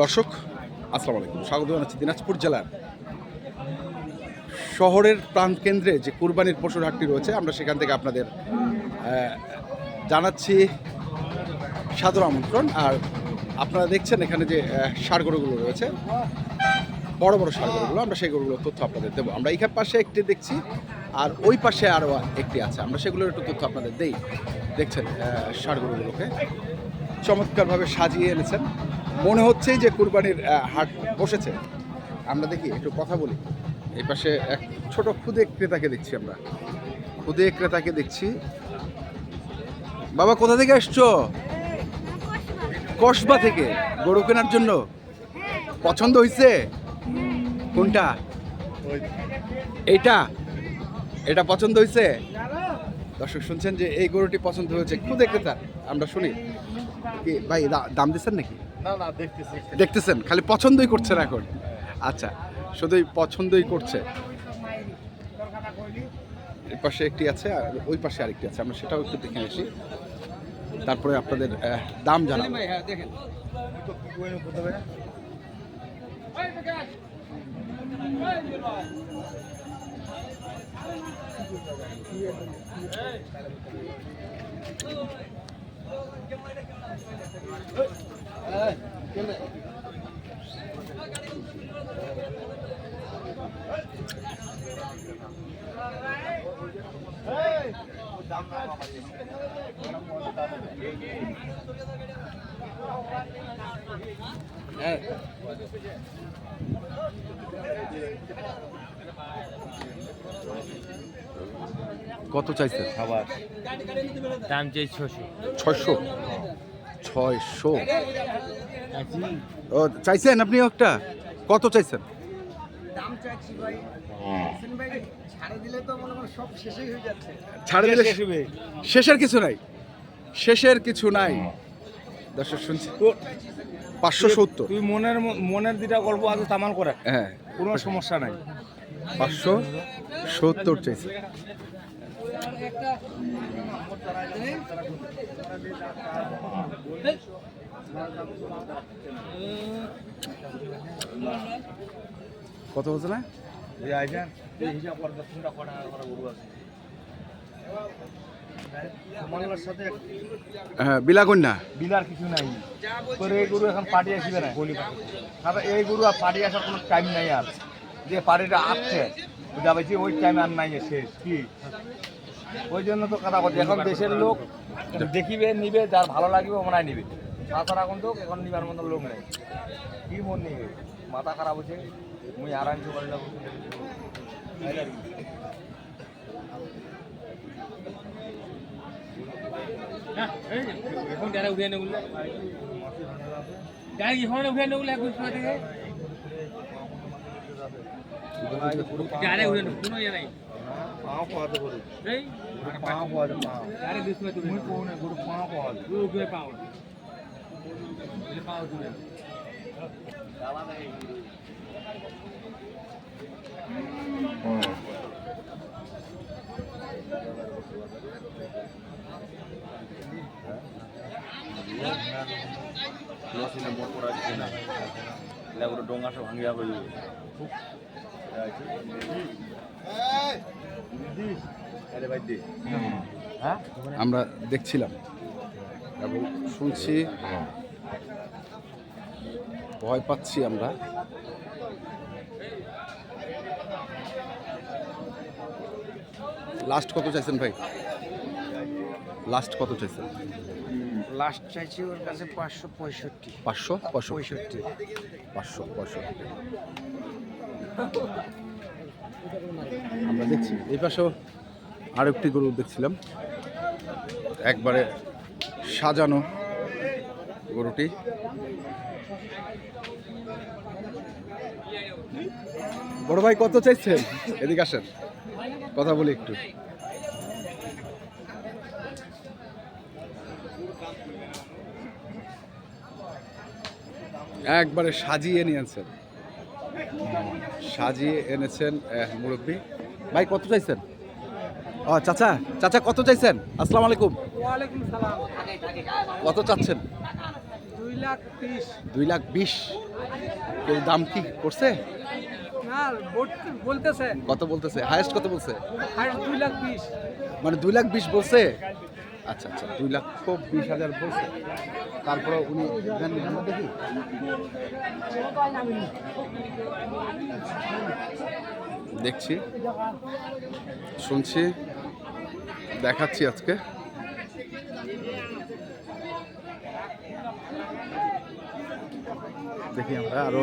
দর্শক আসসালামু আলাইকুম। স্বাগত জানাচ্ছি দিনাজপুর জেলার শহরের প্রাণকেন্দ্রে যে কুরবানির পশুর হাটটি রয়েছে আমরা সেখান থেকে আপনাদের জানাচ্ছি সাদর আমন্ত্রণ। আর আপনারা দেখছেন এখানে যে আহ, ষাঁড় গরুগুলো রয়েছে বড় বড় ষাঁড় গরুগুলো আমরা সেই গরুগুলোর তথ্য আপনাদের দেবো। আমরা এইখান পাশে একটি দেখছি আর ওই পাশে আরও একটি আছে। আমরা সেগুলোর একটু তথ্য আপনাদের দেই। দেখছেন আহ, ষাঁড় গরুগুলোকে। চমৎকারভাবে সাজিয়ে এনেছেন। মনে হচ্ছে যে কুরবানির হাট বসেছে। আমরা দেখি, একটু কথা বলি। এই পাশে এক ছোট খুদে ক্রেতাকে দেখছি আমরা। খুদে ক্রেতাকে দেখছি। বাবা, কোথা থেকে এসছো কসবা থেকে। গরু কেনার জন্য। পছন্দ হয়েছে কোনটা? এইটা। এটা পছন্দ হয়েছে দর্শক শুনছেন যে এই গরুটি পছন্দ হয়েছে। খুদে ক্রেতা আমরা শুনি। কি ভাই দা- দাম দিচ্ছেন নাকি? না না দেখতেছি। দেখতেছেন? খালি পছন্দই করছেন এখন। আচ্ছা শুধুই পছন্দই করছে। এর পাশে একটি আছে আর ওই পাশে আরেকটি আছে আমরা সেটাও একটু দেখে আসি। তারপরে আপনাদের দাম জানাব। Hey. কত চাইছেন? খাবার। দাম চাই ছশো ছয়শো? ছয়শো? ও চাইছেন আপনি একটা? কত চাইছেন? দাম চাচ্ছি ভাই। ছাড়ে দিলে তো মনে হয় সব শেষই হয়ে যাচ্ছে। ছাড়ে দিলে শেষের কিছু নাই। শেষের কিছু নাই। দর্শক শুনছি। পাঁচশো সত্তর। তুই মনের ম- মনের দুটা গল্প আছে তামাল করে। হ্যাঁ। কোনো সমস্যা নাই। পাঁচশো সত্তর চাইছে কত হচ্ছে না? হ্যাঁ বিলার কিছু নাই। তোর এই গরু এখন পার্টি আসবে না। তাহলে এই গরু আর পার্টি আসার কোনো টাইম নাই আর। যে পার্টিটা আসছে, বুঝা পাইছি ওই টাইম আর নাই শেষ, কি? ওই জন্য তো কথা বলছি, এখন দেশের লোক দেখিবে, নিবে, যার ভালো লাগবে ওমরাই নিবে। তাছাড়া এখন তো এখন নিবার মতো লোক নেই। কি মন নিবে? মাথা খারাপ হচ্ছে, মুই আরাম করে যাব এখন যারা উঠে নেগুলো যারা এখন উঠে নেগুলো এখন লসিনে মোট করা যাচ্ছে না এটা করে ডোঙ্গা সব ভাঙিয়া হয়ে যাবে আমরা দেখছিলাম এবং শুনছি ভয় পাচ্ছি আমরা। লাস্ট কত চাইছেন ভাই? লাস্ট কত চাইছেন? লাস্ট চাইছি ওর কাছে পাঁচশো পঁয়ষট্টি। পাঁচশো পাঁচশো পঁয়ষট্টি। পাঁচশো পঁয়ষট্টি। আমরা দেখছি। এই পাশেও আরও একটি গরু দেখছিলাম। একবারে সাজানো গরুটি। বড় ভাই, কত চাইছেন? এদিকে আসেন। কথা বলি একটু। একবারে সাজিয়ে নিয়েছেন সাজিয়ে এনেছেন মুরব্বী। ভাই কত চাইছেন? ও চাচা। চাচা কত চাইছেন? আসসালামু আলাইকুম। ওয়ালাইকুম সালাম। কত চাচ্ছেন? দুই লাখ তিরিশ দুই লাখ বিশ। কেউ দাম কি করছে? না বলতেছে? কত বলতেছে? হায়েস্ট কত বলছে? আর দুই লাখ বিশ। মানে দুই লাখ বিশ বলছে? আচ্ছা আচ্ছা দুই লক্ষ বিশ হাজার বলছে। তারপরে উনি দেখি দেখছি শুনছি দেখাচ্ছি আজকে। দেখি আমরা আরও।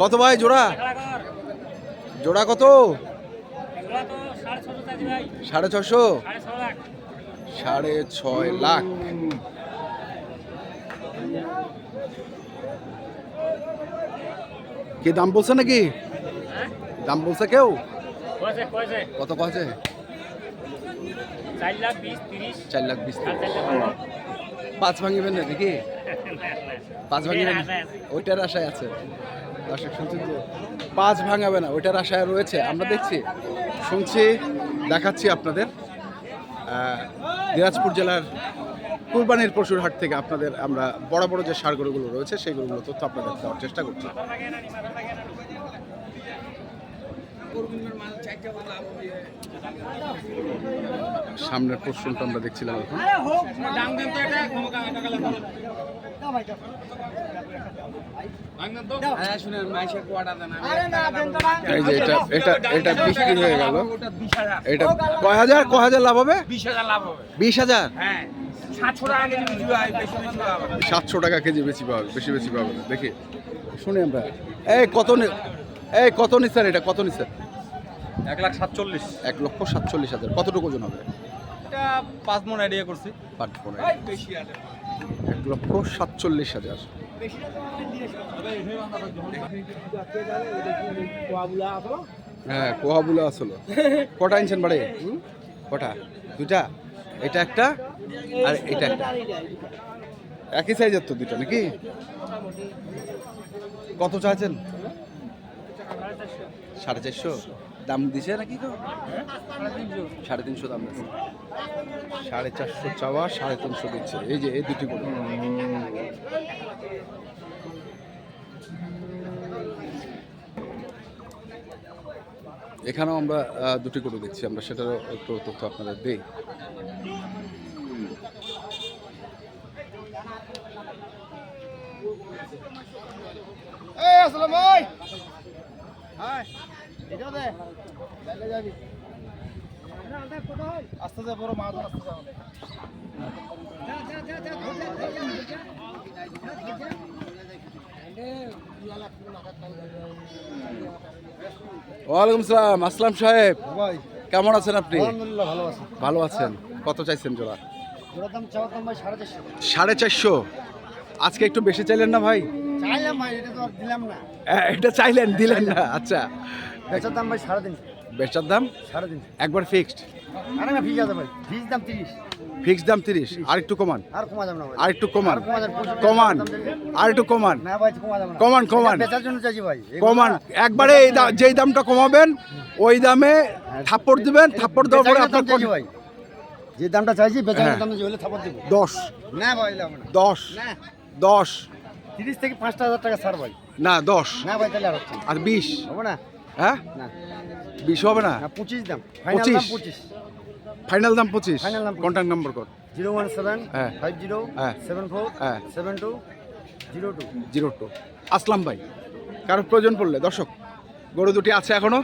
কত ভাই জোড়া? জোড়া কত? সাড়ে ছশো? সাড়ে ছয় লাখ। কি দাম বলছে নাকি? দাম বলছে কেউ? কত কছে চার লাখ বিশ তিরিশ। চার লাখ বিশ। পাঁচ ভাঙিবেন না নাকি? পাঁচ আছে। ওইটার আশায় আছে। দর্শক শুনছেন যে পাঁচ ভাঙাবে না ওইটার আশায় রয়েছে। আমরা দেখছি শুনছি দেখাচ্ছি আপনাদের। দিনাজপুর জেলার কুরবানির পশুর হাট থেকে আপনাদের আমরা বড় বড় যে সার গরুগুলো রয়েছে সেই গরুগুলো তথ্য আপনাদের দেওয়ার চেষ্টা করছি। সামনের পোর্শনটা আমরা দেখছিলাম এখন। এই যে এটা এটা এটা বিক্রি হয়ে গেল। এটা কয় হাজার? কয় হাজার লাভ হবে? বিশ হাজার লাভ হবে। বিশ হাজার? হ্যাঁ সাতশো টাকা কেজি বেশি বেশি লাভ হবে সাতশো টাকা কেজি বেশি পাবে বেশি বেশি পাবে দেখি শুনি আমরা। এই কত নি- এই কত নিচ্ছেন এটা? কত নিচ্ছেন? এক লাখ সাতচল্লিশ। এক লক্ষ সাতচল্লিশ হাজার। কতটুকু ওজন হবে? এটা পাঁচ মন আইডিয়া করছি। পার ফোনে এক লক্ষ সাতচল্লিশ হাজার। হ্যাঁ কোহাবুলা আসলো। কটা আনছেন বাড়ি? কটা? দুটা এটা একটা আর এটা একটা। একই সাইজের তো দুটা নাকি? কত চাইছেন? সাড়ে চারশো। দাম দিছে নাকি তো সাড়ে তিনশো দাম দিচ্ছে সাড়ে চারশো চাওয়া সাড়ে তিনশো দিচ্ছে। এই যে এই দুটি গরু এখানেও আমরা দুটি গরু দেখছি। আমরা সেটারও একটু তথ্য আপনাদের দিই। আস্তে যা বড় মাছ আস্তে ওয়ালাইকুম সালাম আসলাম সাহেব। ভাই। কেমন আছেন আপনি? ভালো আছে। ভালো আছেন। কত চাইছেন জোড়া? সাড়ে চারশো? আজকে একটু বেশি চাইলেন না ভাই? এটা হ্যাঁ, এটা চাইলেন দিলেন না আচ্ছা। বেচার দাম ভাই সাড়ে তিনশো। বেচার দাম? সাড়ে তিনশো। একবার ফিক্সড আরে না ফিজ আছে ভাই ফিজ দাম তিরিশ। ফিক্সড দাম তিরিশ আর একটু কমান। আর কমা যাবে না আর একটু কমান। কমান আর একটু কমান। না ভাই কমা যাবে না। কমান, কমান। বেচার জন্য চাইছি ভাই। কমান। একবারে এই দা- যেই দামটা কমাবেন ওই দামে থাপ্পড় দিবেন থাপ্পড় দেওয়ার পরে আপনার ভাই। যে দামটা চাইছি বেচার হ্যাঁ। দাম হলে থাপড় দেবো। দশ। না ভাই দশ। না। দশ। তিরিশ থেকে পাঁচটা হাজার টাকা ছাড় ভাই। না দশ। না ভাই তাহলে আর হচ্ছে না। আর বিশ? হবে না? হ্যাঁ? না। বিশ হবে না? না পঁচিশ দাম। ফাইনাল দাম পঁচিশ? পঁচিশ। ফাইনাল দাম পঁচিশ? Final দাম। কন্ট্যাক্ট নম্বর কর। জিরো ওয়ান সেভেন হ্যাঁ। ফাইভ জিরো হ্যাঁ। সেভেন ফোর হ্যাঁ। Seven two zero two. Zero two. Aslam ভাই। কারও প্রয়োজন পড়লে দর্শক গরু দুটি আছে এখনও।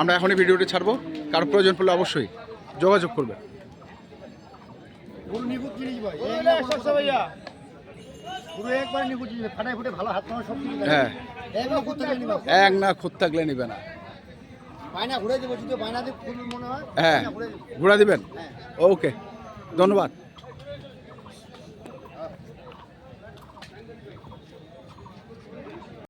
আমরা এখনই ভিডিওটি ছাড়বো। কারও প্রয়োজন পড়লে অবশ্যই যোগাযোগ করবে ভাই। ভাইয়া পুরো একবার ফাটাই ফুটে ভালো হাত পাওয়া সব কিছু হ্যাঁ। এক নিখুঁত থাকলে নিবে। এক না খুঁত থাকলে নিবে না। বায়না ঘুরে দেবো যদি বায়না দিয়ে ফুল মনে হয় হ্যাঁ। ঘুরে দিবেন? হ্যাঁ। ওকে ধন্যবাদ।